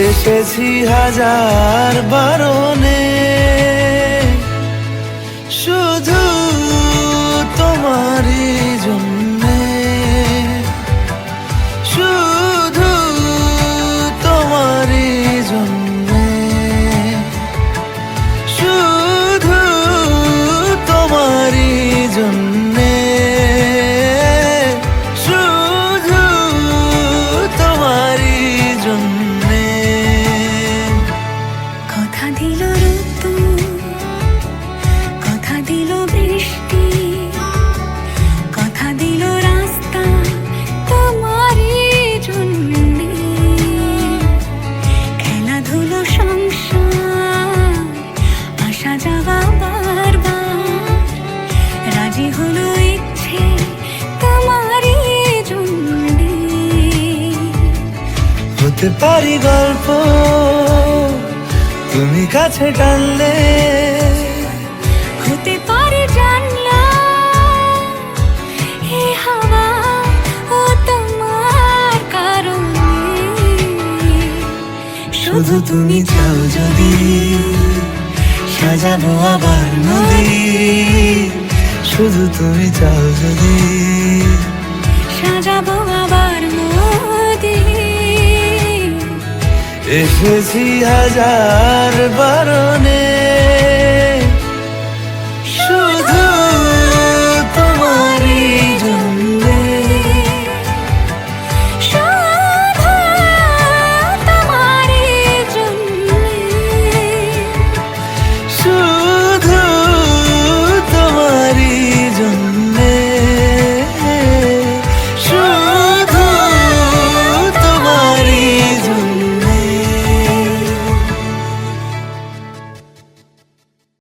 এসেছি হাজার বারণে। হলো ইচ্ছে তোমারই জন্যে। হতে পারি গল্প তুমি কাছে টানলে। হতে পারে জানলা হে হাওয়া ও তোমার কারণে। শুধু তুমি চাও যদি সাজাবো আবার নদী। শুধু তুমি চাও যদি। সাজাবো আবার এসেছি হাজার বারণে।